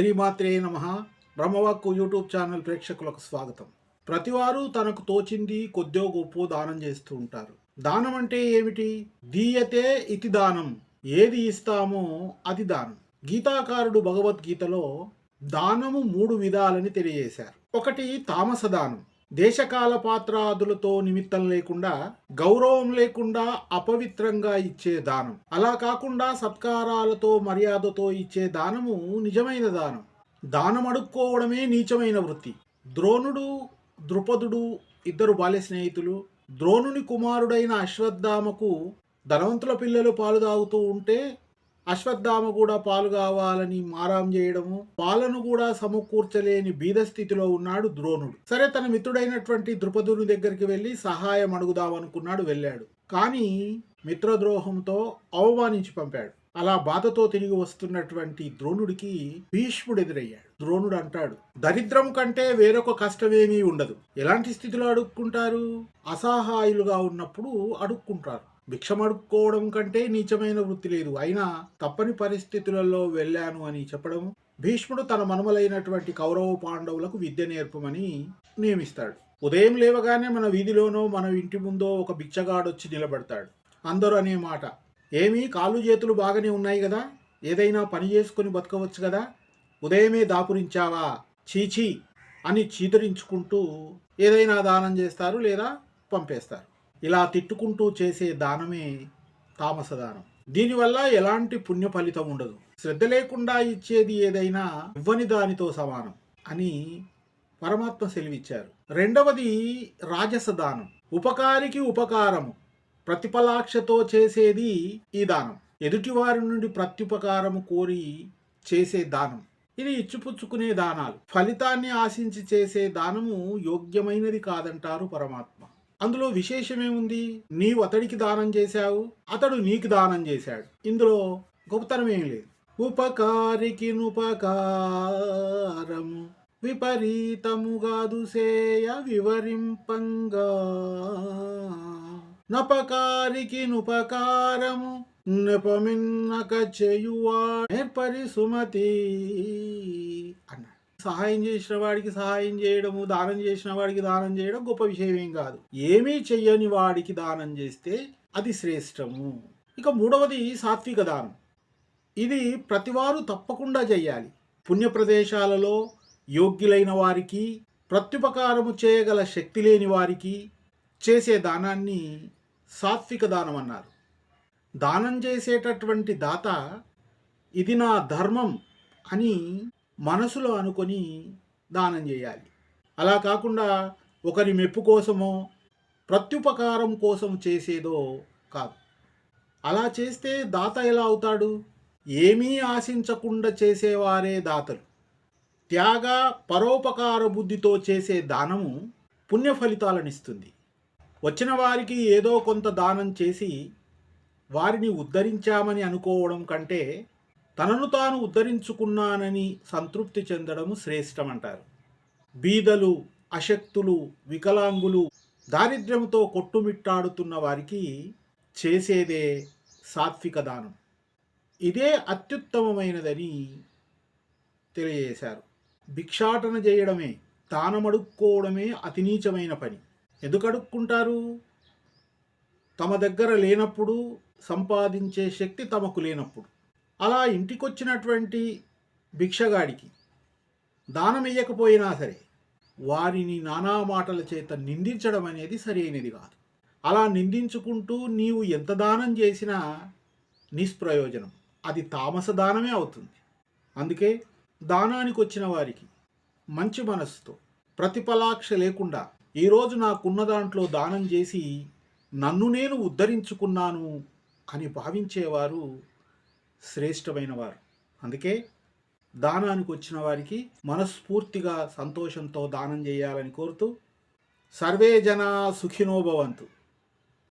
శ్రీమాత్రే నమ. బ్రహ్మవాక్కు YouTube channel ప్రేక్షకులకు స్వాగతం. ప్రతివారు తనకు తోచింది కొద్దో గొప్ప దానం చేస్తూ ఉంటారు. దానం అంటే ఏమిటి? దీయతే ఇతి దానం. ఏది ఇస్తామో అది దానం. గీతాకారుడు భగవద్గీతలో దానము మూడు విధాలని తెలియజేశారు. ఒకటి తామస దానం దేశకాల పాత్రాదులతో నిమిత్తం లేకుండా గౌరవం లేకుండా అపవిత్రంగా ఇచ్చే దానం. అలా కాకుండా సత్కారాలతో మర్యాదతో ఇచ్చే దానము నిజమైన దానం. దానం అడుక్కోవడమే నీచమైన వృత్తి. ద్రోణుడు ద్రుపదుడు ఇద్దరు బాల్య స్నేహితులు. ద్రోణుని కుమారుడైన అశ్వత్థామకు ధనవంతుల పిల్లలు పాలు తాగుతూ ఉంటే అశ్వత్థామ కూడా పాలు కావాలని మారాం చేయడము పాలను కూడా సమకూర్చలేని బీద స్థితిలో ఉన్నాడు ద్రోణుడు. సరే తన మిత్రుడైనటువంటి ద్రుపదుని దగ్గరికి వెళ్ళి సహాయం అడుగుదామనుకున్నాడు వెళ్ళాడు. కానీ మిత్రద్రోహంతో అవమానించి పంపాడు. అలా బాధతో తిరిగి వస్తున్నటువంటి ద్రోణుడికి భీష్ముడు ఎదురయ్యాడు. ద్రోణుడు అంటాడు దరిద్రం కంటే వేరొక కష్టమేమీ ఉండదు. ఎలాంటి స్థితిలో అడుక్కుంటారు? అసహాయులుగా ఉన్నప్పుడు అడుక్కుంటారు. భిక్షమడుక్కోవడం కంటే నీచమైన వృత్తి లేదు. అయినా తప్పని పరిస్థితులలో వెళ్ళాను అని చెప్పడం భీష్ముడు తన మనుమలైనటువంటి కౌరవ పాండవులకు విద్య నేర్పమని నియమిస్తాడు. ఉదయం లేవగానే మన వీధిలోనో మన ఇంటి ముందో ఒక బిచ్చగాడొచ్చి నిలబడతాడు. అందరూ అనే మాట. ఏమీ కాళ్ళు చేతులు బాగానే ఉన్నాయి కదా? ఏదైనా పని చేసుకొని బతకవచ్చు కదా? ఉదయమే దాపురించావా? చీచీ అని చీదరించుకుంటూ ఏదైనా దానం చేస్తారు లేదా పంపేస్తారు. ఇలా తిట్టుకుంటూ చేసే దానమే తామస దానం దీనివల్ల ఎలాంటి పుణ్య ఫలితం ఉండదు. శ్రద్ధ లేకుండా ఇచ్చేది ఏదైనా ఇవ్వని దానితో సమానం అని పరమాత్మ సెలివిచ్చారు. రెండవది రాజస దానం ఉపకారికి ఉపకారము. ప్రతిఫలాక్షతో చేసేది ఈ దానం. ఎదుటివారి నుండి ప్రత్యుపకారము కోరి చేసే దానం. ఇది ఇచ్చిపుచ్చుకునే దానాలు. ఫలితాన్ని ఆశించి చేసే దానము యోగ్యమైనది కాదంటారు పరమాత్మ. అందులో విశేషమేముంది? నీవు అతడికి దానం చేశావు అతడు నీకు దానం చేశాడు. ఇందులో గొప్పతనం ఏం లేదు. ఉపకారికి నుపకారము విపరీతముగాదు సేయ వివరింపంగా. నపకారికి నుపకారము నెపమిన్నక చేయువా నేర్పరి సుమతి అన్నాడు. సహాయం చేసిన వాడికి సహాయం చేయడము దానం చేసిన వాడికి దానం చేయడం గొప్ప విషయం ఏం కాదు. ఏమీ చెయ్యని వాడికి దానం చేస్తే అది శ్రేష్టము. ఇక మూడవది సాత్విక దానం. ఇది ప్రతివారు తప్పకుండా చేయాలి పుణ్య ప్రదేశాలలో యోగ్యులైన వారికి ప్రత్యుపకారము చేయగల శక్తి లేని వారికి చేసే దానాన్ని సాత్విక దానం అన్నారు. దానం చేసేటటువంటి దాత ఇది నా ధర్మం అని మనసులో అనుకొని దానం చేయాలి. అలా కాకుండా ఒకరి మెప్పు కోసమో ప్రత్యుపకారం కోసం చేసేదో కాదు. అలా చేస్తే దాత ఎలా అవుతాడు? ఏమీ ఆశించకుండా చేసేవారే దాతలు. త్యాగ పరోపకార బుద్ధితో చేసే దానము పుణ్య ఫలితాలనిస్తుంది. వచ్చిన వారికి ఏదో కొంత దానం చేసి వారిని ఉద్ధరించామని అనుకోవడం కంటే తనను తాను ఉద్ధరించుకున్నానని సంతృప్తి చెందడము శ్రేష్టమంటారు. బీదలు అశక్తులు వికలాంగులు దారిద్ర్యంతో కొట్టుమిట్టాడుతున్న వారికి చేసేదే సాత్విక దానం. ఇదే అత్యుత్తమమైనదని తెలియజేశారు. భిక్షాటన చేయడమే దానమడుక్కోవడమే అతినీచమైన పని. ఎందుకడుక్కుంటారు? తమ దగ్గర లేనప్పుడు సంపాదించే శక్తి తమకు లేనప్పుడు. అలా ఇంటికొచ్చినటువంటి భిక్షగాడికి దానం ఇయ్యకపోయినా సరే వారిని నానా మాటల చేత నిందించడం అనేది సరైనది కాదు. అలా నిందించుకుంటూ నీవు ఎంత దానం చేసినా నిష్ప్రయోజనం. అది తామస దానమే అవుతుంది. అందుకే దానానికి వచ్చిన వారికి మంచి మనస్సుతో ప్రతిఫలాక్ష లేకుండా ఈరోజు నాకున్న దాంట్లో దానం చేసి నన్ను నేను ఉద్ధరించుకున్నాను అని భావించేవారు శ్రేష్టమైన వారు. అందుకే దానానికి వచ్చిన వారికి మనస్ఫూర్తిగా సంతోషంతో దానం చేయాలని కోరుతూ సర్వే జనా సుఖినోభవంతు